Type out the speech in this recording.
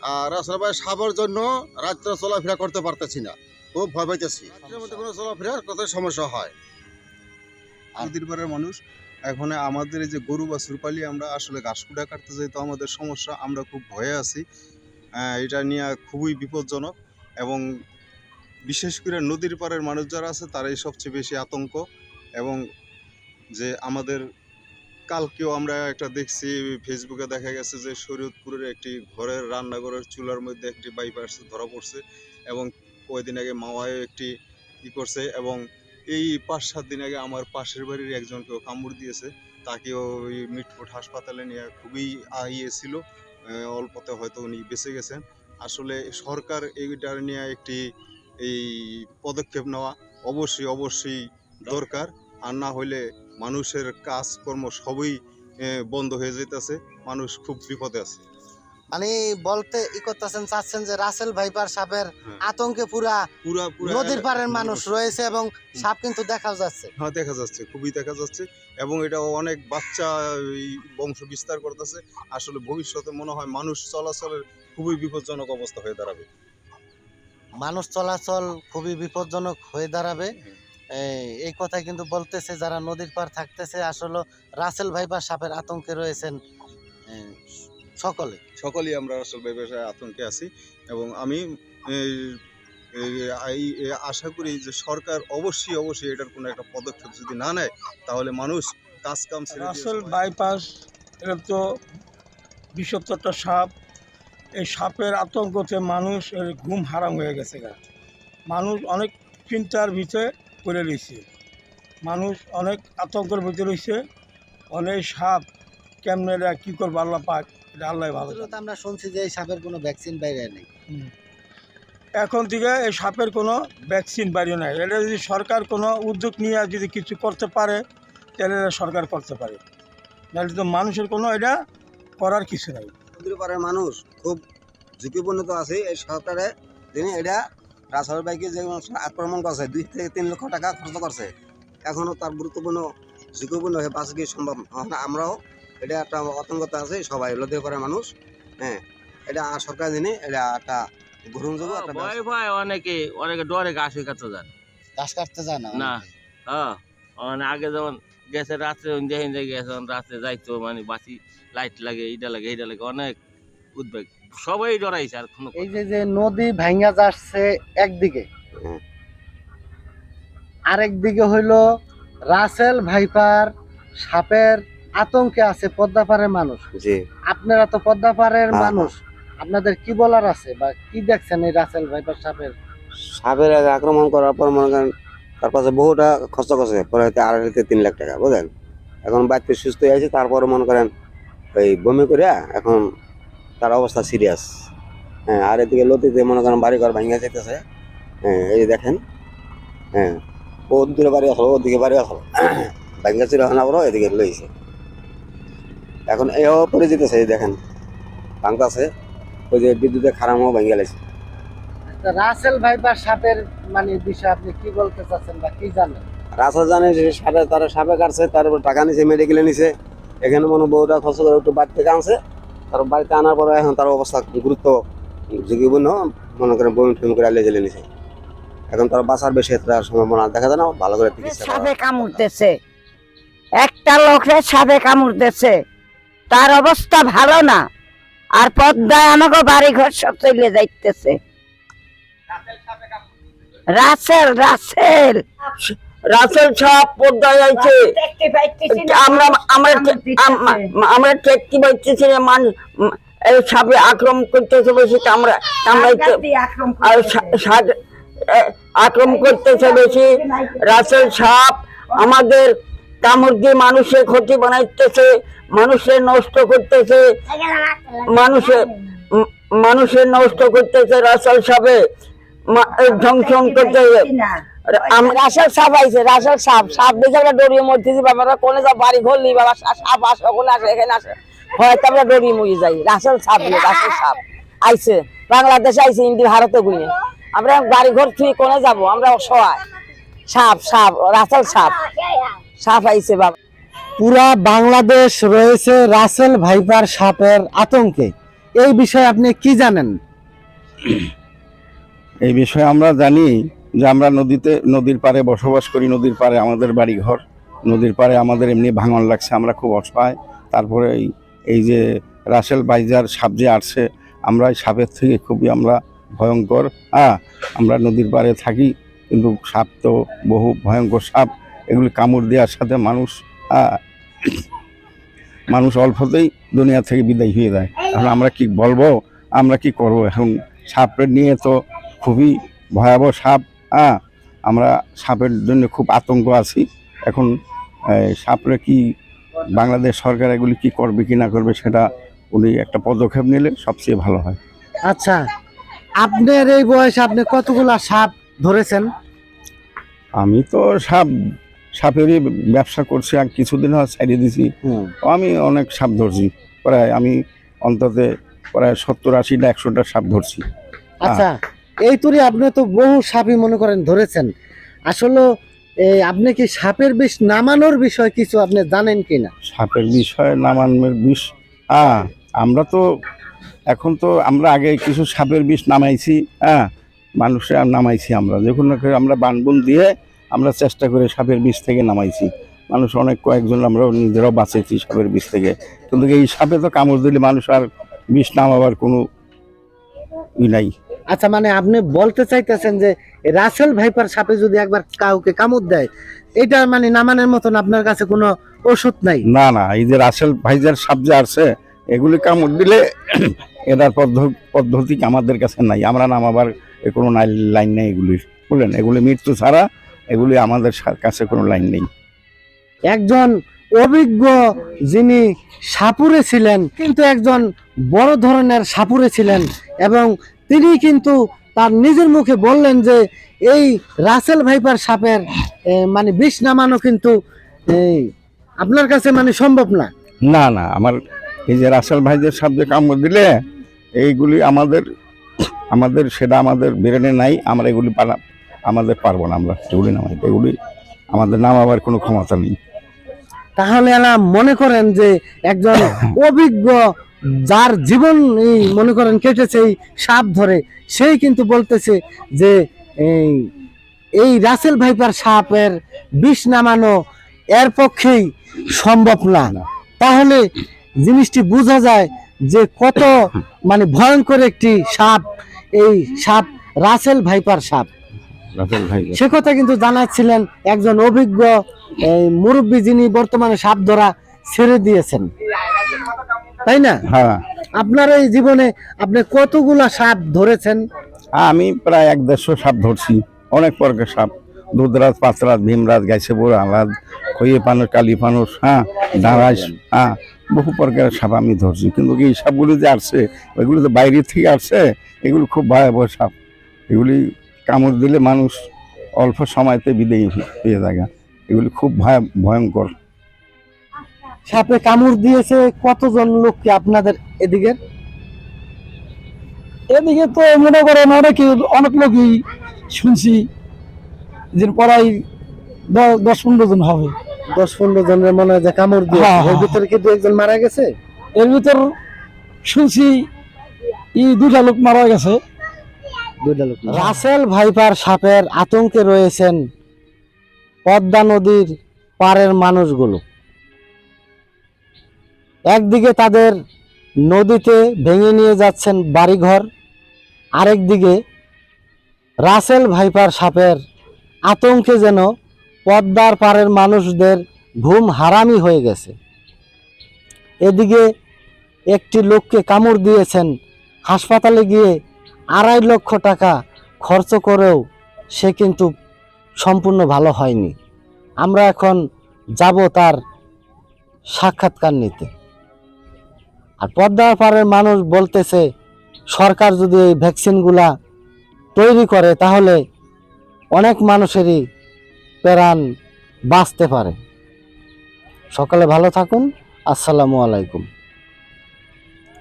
আর বাইরে সাপের জন্য রাত্রে চলাফেরা করতে পারতেছি না। খুব ভয় পাইতেছি। মধ্যে কোনো চলাফেরার কত সমস্যা হয়? নদীর পাড়ের মানুষ এখন আমাদের এই যে গরু বা সুরপালি আমরা আসলে ঘাস কুড়া কাটতে যাই তো আমাদের সমস্যা আমরা খুব ভয়ে আছি। আহ, এটা নিয়ে খুবই বিপজ্জনক এবং বিশেষ করে নদীর পাড়ের মানুষ যারা আছে তারাই সবচেয়ে বেশি আতঙ্ক এবং যে আমাদের কালকেও আমরা একটা দেখছি ফেসবুকে দেখা গেছে যে শরীয়তপুরের একটি ঘরের রান্নাঘরের চুলার মধ্যে একটি বাইপাস ধরা পড়ছে এবং কয়েকদিন আগে মাওয়ায় একটি ই করছে এবং এই পাঁচ সাত দিন আগে আমার পাশের বাড়ির একজনকেও কামড় দিয়েছে। তাকেও ওই মিটফোর্ট হাসপাতালে নিয়ে খুবই ইয়ে ছিল অল্পতে হয়তো উনি বেঁচে গেছেন। আসলে সরকার এইটার নিয়ে একটি এই পদক্ষেপ নেওয়া অবশ্যই অবশ্যই দরকার। আর না হইলে মানুষের কাজকর্ম সবই বন্ধ হয়ে যেতেছে মানুষ খুব বিপদে আছে। মানে বলতে ই করতেছেন চাচ্ছেন যে রাসেল ভাইপার সাপের হ্যাঁ। আতঙ্কে পুরা পুরা নদীর পাড়ের মানুষ। রয়েছে এবং সাপ কিন্তু দেখা যাচ্ছে। হ্যাঁ দেখা যাচ্ছে খুবই দেখা যাচ্ছে। এবং এটা অনেক বাচ্চা বংশ বিস্তার করতেছে। আসলে ভবিষ্যতে মনে হয় মানুষ চলাচলের খুবই বিপজ্জনক অবস্থা হয়ে দাঁড়াবে। মানুষ চলাচল খুবই বিপজ্জনক হয়ে দাঁড়াবে। এই- এই কথা কিন্তু বলতেছে যারা নদীর পার থাকতেছে আসলে রাসেল ভাইপার সাপের আতঙ্কে রয়েছেন সকলে। সকলেই আমরা আসল ব্যবসায় আতঙ্কে আছি এবং আমি এই, আশা করি যে সরকার অবশ্যই অবশ্যই এটার কোনো একটা পদক্ষেপ যদি না নেয় তাহলে মানুষ কাজ কাম রাসেল বাইপাস এটা তো বিষাক্তটা সাপ এই সাপের আতঙ্কতে মানুষ ঘুম হারাম হয়ে গেছে গা। মানুষ অনেক চিন্তার ভিতরে পড়ে রয়েছে। মানুষ অনেক আতঙ্কের ভিতরে রয়েছে। অনেক সাপ কেমনে এরা কী করব আল্লাহ পাক এটা আল্লাহ ভালো তো আমরা শুনছি যে এই সাপের কোনো ভ্যাকসিন বাইরে নেই। এখন থেকে এই সাপের কোনো ভ্যাকসিন বাড়িয়ে নাই। এটা যদি সরকার কোনো উদ্যোগ নিয়ে যদি কিছু করতে পারে তাহলে এটা সরকার করতে পারে। নাহলে তো মানুষের কোনো এটা করার কিছু নাই। মানুষ খুব ঝুঁকিপূর্ণ তো আছে এই সরকারে তিনি এটা রাসায়নিক বাইকে যে আক্রমণ করছে দুই থেকে তিন লক্ষ টাকা খরচ করছে এখনও তার গুরুত্বপূর্ণ ঝুঁকিপূর্ণ হয়ে বাঁচা কি সম্ভব না আমরাও এটা একটা আতঙ্কতা আছে সবাই নদীর পাড়ের মানুষ হ্যাঁ এটা সরকার দিনে এটা একটা গ্রহণযোগ্য একটা ব্যবস্থা। ভয় ভয় অনেকে অনেকে ডরে ঘাস কাটতে যান ঘাস কাটতে যায় না। হ্যাঁ মানে আগে যেমন গেছে রাত্রে দেখেন যে গেছে রাত্রে যাইতো মানে বাতি লাইট লাগে এইটা লাগে এইটা লাগে অনেক উদ্বেগ। সবাই ডরাইছে আর কোনো এই যে যে নদী ভাঙ্গা যাচ্ছে একদিকে আরেক দিকে হইল রাসেল ভাইপার সাপের আতঙ্কে আছে পদ্মাপাড়ের মানুষ। আপনারা তো পদ্মাপাড়ের হ্যাঁ, মানুষ আপনাদের কি বলার আছে বা কি দেখছেন এই রাসেল ভাইপার সাপের? সাপের আক্রমণ করার পর মনে করেন তার পাশে বহুটা খরচ করছে পরে হয়তো আড়াই থেকে তিন লাখ টাকা বুঝলেন? এখন বাড়িতে সুস্থ হয়ে আছে তারপরে মনে করেন ওই বমি করে এখন তার অবস্থা সিরিয়াস হ্যাঁ আর এদিকে লতিতে মনে করেন বাড়ি ঘর ভাঙিয়া যেতেছে হ্যাঁ এই দেখেন হ্যাঁ ও দূরে বাড়ি আসলো ওদিকে বাড়ি আসলো ভাঙিয়া ছিল এখন আবারও এদিকে লইছে। এখন এও পরে যেতেছে এই দেখেন ভাঙতাছে ওই যে বিদ্যুতে খারামও ভাঙিয়া লাগছে তা রাসেল ভাইপার সাপের মানে বিষয়ে আপনি কি বলতে চাচ্ছেন বা কি জানেন? জানে যে সাপে তারা সাপে কাটছে তারপর টাকা নিছে মেডিকেলে নিছে। এখানে মনে বহুটা খরচ করে একটু বাড়ি থেকে তারপর বাড়িতে আনার পরে এখন তার অবস্থা গুরুত্ব ঝুঁকিপূর্ণ। মনে করেন বমি টমি করে আলিয়ে জেলে নিছে। এখন তার বাঁচার বেশি একটা সম্ভাবনা দেখা যায় না ভালো করে চিকিৎসা। সাপে কামড়তেছে একটা লোকরে সাপে কামড়তেছে তার অবস্থা ভালো না। আর পদ্মায় আমাকে বাড়ি ঘর সব চলে যাইতেছে। রাসেল রাসেল! রাসেল সাপ পদ্মায় আইছে আমরা আমরা আমরা টেকতে পাইতেছি না মানুষ এই সাপে আক্রমণ করতেছে বেশি কামড়া কামড়াইতে আক্রমণ করতেছে। বেশি রাসেল সাপ আমাদের কামড় দিয়ে মানুষের ক্ষতি বানাইতেছে মানুষের নষ্ট করতেছে। মানুষের মানুষের নষ্ট করতেছে রাসেল সাপে ধ্বংসন করতেছে। রাসেল সাপ আইছে রাসেল সাপ। সাপ দেখে আমরা ডরিয়ে মরতেছি বাবারা কোনে যা বাড়ি ঘরলি বাবা। সাপ আসে ওখানে আসে এখানে আসে। হয়তো আমরা ডরিয়ে মরি যাই। রাসেল সাপ নিয়ে রাসেল সাপ। আইছে বাংলাদেশে আইছে ইন্দি ভারতে গুনে আমরা বাড়ি ঘর থুই কোনে যাব? আমরা অসহায় সাপ সাপ রাসেল সাপ। সাপ আইছে বাবা। পুরা বাংলাদেশ রয়েছে রাসেল ভাইপার সাপের আতঙ্কে। এই বিষয়ে আপনি কি জানেন? এই বিষয়ে আমরা জানি যে আমরা নদীতে নদীর পাড়ে বসবাস করি নদীর পাড়ে আমাদের বাড়ি ঘর নদীর পাড়ে আমাদের এমনি ভাঙন লাগছে আমরা খুব অসহায় তারপরে এই এই যে রাসেল বাইজার সাপ যে আসছে আমরা এই সাপের থেকে খুবই আমরা ভয়ঙ্কর। হ্যাঁ আমরা নদীর পাড়ে থাকি কিন্তু সাপ তো বহু ভয়ঙ্কর সাপ। এগুলি কামড় দেওয়ার সাথে মানুষ হ্যাঁ, মানুষ অল্পতেই দুনিয়া থেকে বিদায় হয়ে যায়। এখন আমরা কি বলব? আমরা কি করব? এখন সাপের নিয়ে তো খুবই ভয়াবহ সাপ। হ্যাঁ আমরা সাপের জন্য খুব আতঙ্ক আছি। এখন সাপরে কি বাংলাদেশ সরকার এগুলি কি করবে কি না করবে সেটা উনি একটা পদক্ষেপ নিলে সবচেয়ে ভালো হয়। আচ্ছা আপনার এই বয়সে আপনি কতগুলো সাপ ধরেছেন? আমি তো সাপ সাপেরই ব্যবসা করছি আর কিছুদিন হয় ছাড়িয়ে দিছি আমি অনেক সাপ ধরছি প্রায় আমি অন্তত প্রায় সত্তর আশিটা একশোটা সাপ ধরছি। আচ্ছা এই তুরি আপনি তো বহু সাপই মনে করেন ধরেছেন। আসলে আপনি কি সাপের বিষ নামানোর বিষয় কিছু আপনি জানেন কি না সাপের বিষয় নামানোর বিষ হ্যাঁ আমরা তো এখন তো আমরা আগে কিছু সাপের বিষ নামাইছি হ্যাঁ মানুষে নামাইছি আমরা। যখন আমরা বানবুন দিয়ে আমরা চেষ্টা করে সাপের বিষ থেকে নামাইছি। মানুষ অনেক কয়েকজন আমরা নিজেরাও বাঁচেছি সাপের বিষ থেকে। কিন্তু এই সাপে তো কামড় দিলে মানুষ আর বিষ নামাবার কোনো ই নাই। আচ্ছা মানে আপনি বলতে চাইতেছেন যে রাসেল ভাইপার সাপে যদি একবার কাউকে কামড় দেয় এটা মানে নামানোর মতন আপনার কাছে কোনো ওষুধ নাই? না না এই যে রাসেল ভাইজার সাপ যে আছে এগুলি কামড় দিলে এটার পদ্ধ- পদ্ধতি আমাদের কাছে নাই। আমরা নামাবার কোনো লাইন নেই এগুলির বুঝলেন? এগুলি মৃত্যু ছাড়া এগুলি আমাদের কাছে কোনো লাইন নেই। একজন অভিজ্ঞ যিনি সাপুরে ছিলেন কিন্তু একজন বড় ধরনের সাপুরে ছিলেন এবং তিনি কিন্তু তার নিজের মুখে বললেন যে এই রাসেল ভাইপার সাপের মানে বিষ নামানো কিন্তু এই, আপনার কাছে মানে সম্ভব না। না না আমার এই যে রাসেল ভাইজার সাপ যে কামড় দিলে এইগুলি আমাদের আমাদের সেটা আমাদের ব্রেনে নাই আমরা এগুলি পারা আমাদের পারব না আমরা এগুলি নামাইতে এগুলি আমাদের নামাবার কোনো ক্ষমতা নেই। তাহলে এরা মনে করেন যে একজন অভিজ্ঞ যার জীবন এই মনে করেন কেটেছে এই সাপ ধরে সেই কিন্তু বলতেছে যে এই এই রাসেল ভাইপার সাপের বিষ নামানো এর পক্ষেই সম্ভব না। তাহলে জিনিসটি বোঝা যায় যে কত মানে ভয়ঙ্কর একটি সাপ এই সাপ রাসেল ভাইপার সাপ। সে কথা কিন্তু জানাচ্ছিলেন একজন অভিজ্ঞ এই মুরব্বী যিনি বর্তমানে সাপ ধরা ছেড়ে দিয়েছেন। তাই না? হ্যাঁ। আপনার এই জীবনে আপনি কতগুলা সাপ ধরেছেন? আমি প্রায় এক দেড়শো সাপ ধরছি। অনেক প্রকার সাপ। দুধরাজ পাঁচরাজ ভীমরাজ গাইছেপুর আলাদ খইয়ে পানস কালী পানস হ্যাঁ দাঁড়াস হ্যাঁ বহু প্রকারের সাপ আমি ধরছি। কিন্তু এই সাপগুলি যে আসছে ওইগুলো তো বাইরে থেকে আসছে এগুলো খুব ভয়াবহ সাপ। এগুলি কামড় দিলে মানুষ অল্প সময়তে বিদেয়ী হয়ে যায়। এগুলি খুব ভয় ভয়ঙ্কর সাপে কামড় দিয়েছে কতজন লোককে আপনাদের এদিকে? এদিকে তো মনে করেন অনেকে অনেক লোকই শুনছি যে দ- দশ পনেরো জন হবে। দশ পনেরো জনের মনে হয় যে কামড় দিয়েছে। হ্যাঁ, এর হ্যাঁ। ভিতরে কি দু একজন মারা গেছে? এর ভিতর শুনছি ই দুটা লোক মারা গেছে। দুইটা লোক রাসেল ভাইপার সাপের আতঙ্কে রয়েছেন পদ্মা নদীর পাড়ের মানুষগুলো। একদিকে তাদের নদীতে ভেঙে নিয়ে যাচ্ছেন বাড়িঘর, আরেকদিকে রাসেল ভাইপার সাপের আতঙ্কে যেন পদ্মার পাড়ের মানুষদের ঘুম হারামি হয়ে গেছে। এদিকে একটি লোককে কামড় দিয়েছেন, হাসপাতালে গিয়ে আড়াই লক্ষ টাকা খরচ করেও সে কিন্তু সম্পূর্ণ ভালো হয়নি। আমরা এখন যাব তার সাক্ষাৎকার নিতে। আর পদ্মার পাড়ের মানুষ বলতেছে, সরকার যদি এই ভ্যাকসিনগুলা তৈরি করে, তাহলে অনেক মানুষেরই প্রাণ বাঁচতে পারে। সকালে ভালো থাকুন। আসসালামু আলাইকুম।